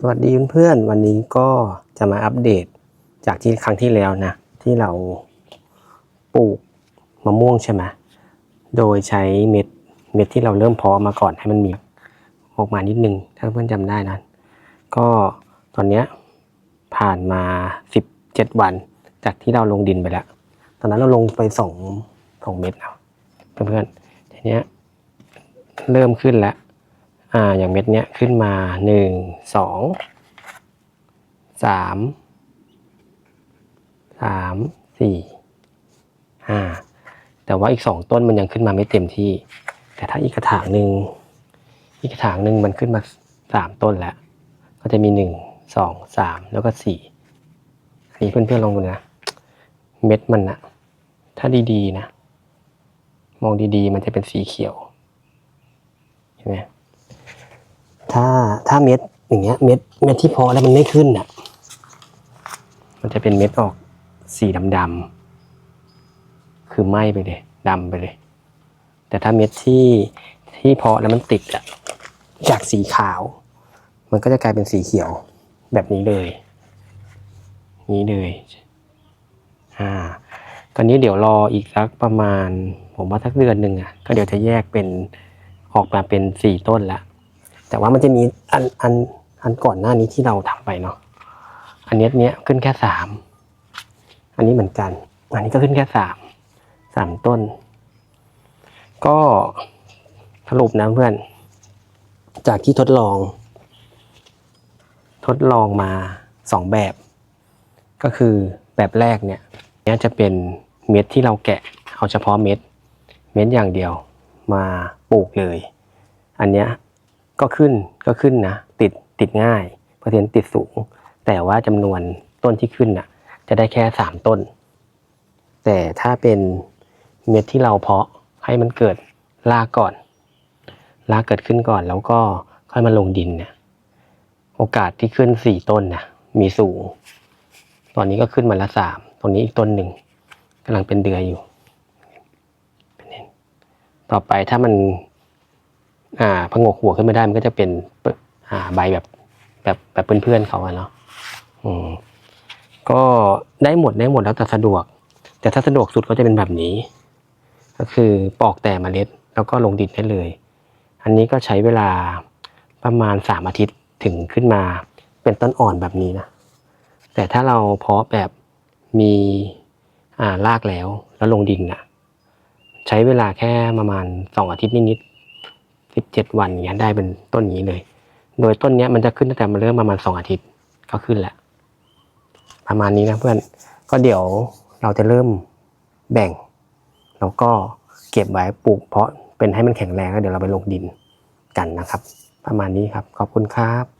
สวัสดีเพื่อนๆวันนี้ก็จะมาอัปเดตจากที่ครั้งที่แล้วนะ ที่เราปลูกมะม่วงใช่ไหมโดยใช้เม็ดเม็ดที่เราเริ่มเพาะมาก่อนให้มันมีออกมานิดนึง ถ้าเพื่อนจำได้นะก็ตอนนี้ผ่านมาสิบเจ็ดวันจากที่เราลงดินไปแล้ว ตอนนั้นเราลงไปสองสองเม็ดแล้วเพื่อนๆทีนี้เริ่มขึ้นแล้ว อ่าอย่างเม็ดเนี้ยขึ้นมาหนึ่งสองสามสามสี่ห้าแต่ว่าอีกสองต้นมันยังขึ้นมาไม่เต็มที่ แต่ถ้าอีกกระถางหนึ่งอีกกระถางหนึ่งมันขึ้นมาสามต้นแล้ว ก็จะมีหนึ่งสองสามแล้วก็สี่อันนี้เพื่อนๆลองดูนะ เม็ดมันนะถ้าดีๆนะ มองดีๆ มันจะเป็นสีเขียวเห็นไหม ถ้าถ้าเม็ดอย่างเงี้ยเม็ดเม็ดที่พอแล้วมันไม่ขึ้นอะ มันจะเป็นเม็ดออกสีดำๆคือไหม้ไปเลยดำไปเลย แต่ถ้าเม็ดที่ที่พาะแล้วมันติดอะจากสีขาว มันก็จะกลายเป็นสีเขียวแบบนี้เลย นี้เลยอ่าตอนนี้เดี๋ยวรออีกสักประมาณ ผมว่าสักเดือนหนึ่งอะก็เดี๋ยวจะแยกเป็นออกมาเป็นสี่ต้นละ แต่ว่ามันจะมีอันอันอันก่อนหน้านี้ที่เราทำไปเนาะอันนี้เนี้ยขึ้นแค่สามอันนี้เหมือนกัน อันนี้ก็ขึ้นแค่สามสามต้น ก็สรุปนะเพื่อน จากที่ทดลอง ทดลองมาสองแบบ ก็คือแบบแรกเนี่ยเนี้ยจะเป็นเม็ดที่เราแกะเอาเฉพาะเม็ด เม็ดอย่างเดียวมาปลูกเลย อันเนี้ย ก็ขึ้นก็ขึ้นนะติดติดง่ายเปอร์เซ็นต์ติดสูง แต่ว่าจำนวนต้นที่ขึ้นน่ะ จะได้แค่สามต้น แต่ถ้าเป็นเม็ดที่เราเพาะให้มันเกิดรากก่อนรากเกิดขึ้นก่อนแล้วก็ค่อยมาลงดินเนี่ยโอกาสที่ขึ้นสี่ต้นนะมีสูง ตอนนี้ก็ขึ้นมาละสามตรงนี้อีกต้นหนึ่งกำลังเป็นเดือยอยู่ ต่อไปถ้ามัน อ่าพงกหัวขึ้นมาได้มันก็จะเป็นอ่าใบแบบแบบแบบเพื่อนๆเขาอะเนาะอืมก็ได้หมดได้หมดแล้วแต่สะดวก แต่ถ้าสะดวกสุดก็จะเป็นแบบนี้ ก็คือปอกแต่เมล็ด แล้วก็ลงดินได้เลย อันนี้ก็ใช้เวลาประมาณสามอาทิตย์ถึงขึ้นมาเป็นต้นอ่อนแบบนี้นะแต่ถ้าเราเพาะแบบมีอ่ารากแล้วแล้วลงดินนะใช้เวลาแค่ประมาณสองอาทิตย์นิดๆ สิบเจ็ดวันอย่างเงี้ยได้เป็นต้นอย่างนี้เลย โดยต้นเนี้ยมันจะขึ้นตั้งแต่มาเริ่มประมาณสองอาทิตย์ก็ขึ้นแล้วประมาณนี้นะเพื่อนก็เดี๋ยวเราจะเริ่มแบ่ง แล้วก็เก็บไว้ปลูกเพาะเป็นให้มันแข็งแรงแล้วเดี๋ยวเราไปลงดินกันนะครับ ประมาณนี้ครับขอบคุณครับ